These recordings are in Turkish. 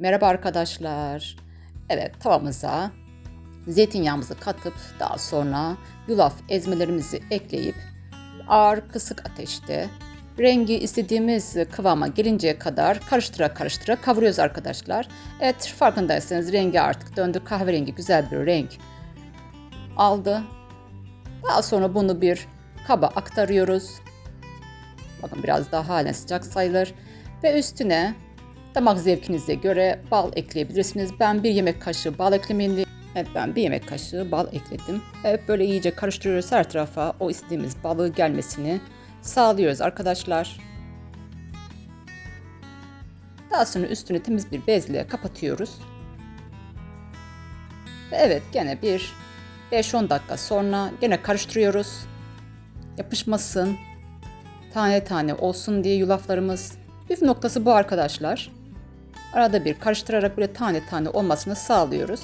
Merhaba arkadaşlar. Evet tavamıza zeytinyağımızı katıp daha sonra yulaf ezmelerimizi ekleyip ağır kısık ateşte rengi istediğimiz kıvama gelinceye kadar karıştıra karıştıra kavuruyoruz arkadaşlar. Evet farkındaysanız rengi artık döndü kahverengi güzel bir renk aldı. Daha sonra bunu bir kaba aktarıyoruz. Bakın biraz daha halen sıcak sayılır. Ve üstüne damak zevkinize göre bal ekleyebilirsiniz. Ben bir yemek kaşığı bal eklemeliyim. Evet ben bir yemek kaşığı bal ekledim. Evet böyle iyice karıştırıyoruz her tarafa o istediğimiz balığı gelmesini sağlıyoruz arkadaşlar. Daha sonra üstünü temiz bir bezle kapatıyoruz. Ve evet gene bir 5-10 dakika sonra gene karıştırıyoruz. Yapışmasın, tane tane olsun diye yulaflarımız. Püf noktası bu arkadaşlar. Arada bir karıştırarak böyle tane tane olmasını sağlıyoruz.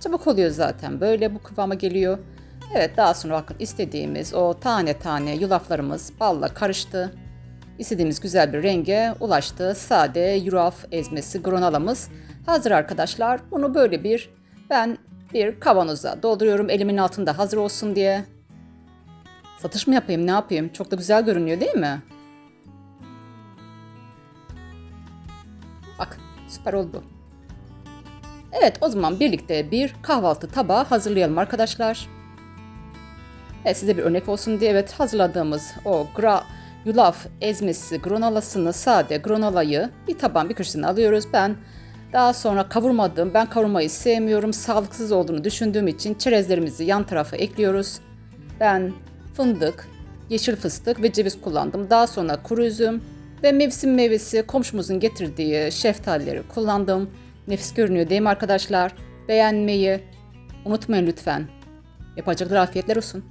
Çabuk oluyor zaten böyle bu kıvama geliyor. Evet daha sonra bakın istediğimiz o tane tane yulaflarımız balla karıştı. İstediğimiz güzel bir renge ulaştı. Sade yulaf ezmesi granolamız hazır arkadaşlar. Bunu böyle bir ben bir kavanoza dolduruyorum elimin altında hazır olsun diye. Satış mı yapayım ne yapayım? Çok da güzel görünüyor değil mi? Bak süper oldu. Evet o zaman birlikte bir kahvaltı tabağı hazırlayalım arkadaşlar. Evet size bir örnek olsun diye evet hazırladığımız o gra yulaf ezmesi granolasını sade granolayı bir taban bir köşesine alıyoruz. Ben daha sonra kavurmadım. Ben kavurmayı sevmiyorum. Sağlıksız olduğunu düşündüğüm için çerezlerimizi yan tarafa ekliyoruz. Ben fındık, yeşil fıstık ve ceviz kullandım. Daha sonra kuru üzüm ve mevsim meyvesi komşumuzun getirdiği şeftalileri kullandım. Nefis görünüyor değil mi arkadaşlar? Beğenmeyi unutmayın lütfen. Yapacaklar afiyetler olsun.